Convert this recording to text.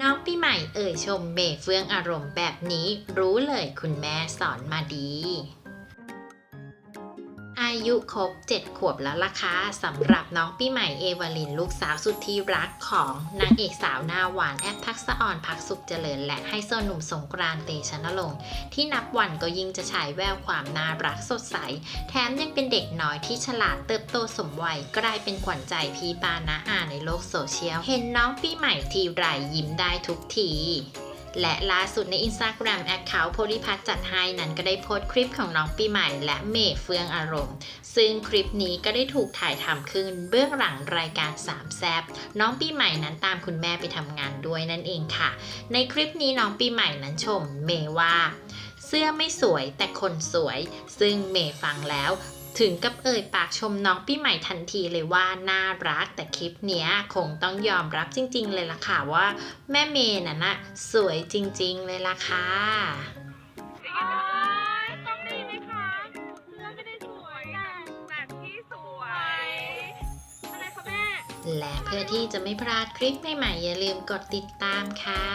น้องปีใหม่เอ่ยชมเมเฟื่องอารมณ์แบบนี้ รู้เลยคุณแม่สอนมาดี อายุครบ 7 ขวบแล้วล่ะค่ะสำหรับน้องปีใหม่เอวาลินลูกสาวสุดที่รักของนางเอกสาวหน้าหวานแอปทักษะอ่อนพักสุขเจริญ และไฮโซหนุ่มสงกรานเตชะนรงค์ที่นับวันก็ยิ่งจะฉายแววความน่ารักสดใส แถมยังเป็นเด็กน้อยที่ฉลาดเติบโตสมวัยกลายเป็นขวัญใจพี่ปานาอาในโลกโซเชียล เห็นน้องปีใหม่ทีไรยิ้มได้ทุกที และล่าสุดใน Instagram แอคเคาท์โพลิพัทจัดให้นั้นก็ได้โพสต์คลิปของน้องปีใหม่ และเมย์เฟืองอารมณ์ ซึ่งคลิปนี้ก็ได้ถูกถ่ายทำขึ้นเบื้องหลังรายการสามแซบน้องปีใหม่นั้นตามคุณแม่ไปทำงานด้วยนั่นเองค่ะ ในคลิปนี้น้องปีใหม่นั้นชมเมย์ว่า เสื้อไม่สวยแต่คนสวย ซึ่งเมย์ฟังแล้ว ถึงกับเอ่ยปากชมน้องปีใหม่ทันทีเลยว่าน่ารักแต่คลิปเนี้ยคงต้องยอมรับจริง ๆ เลยล่ะค่ะว่า แม่เมย์น่ะนะสวยจริง ๆ เลยล่ะค่ะโอ๊ยต้องได้ยินไหมคะเสื้อไม่ได้สวยอะแต่ที่สวยอะไรคะแม่และเพื่อที่จะไม่พลาดคลิปใหม่ๆอย่าลืมกดติดตามค่ะ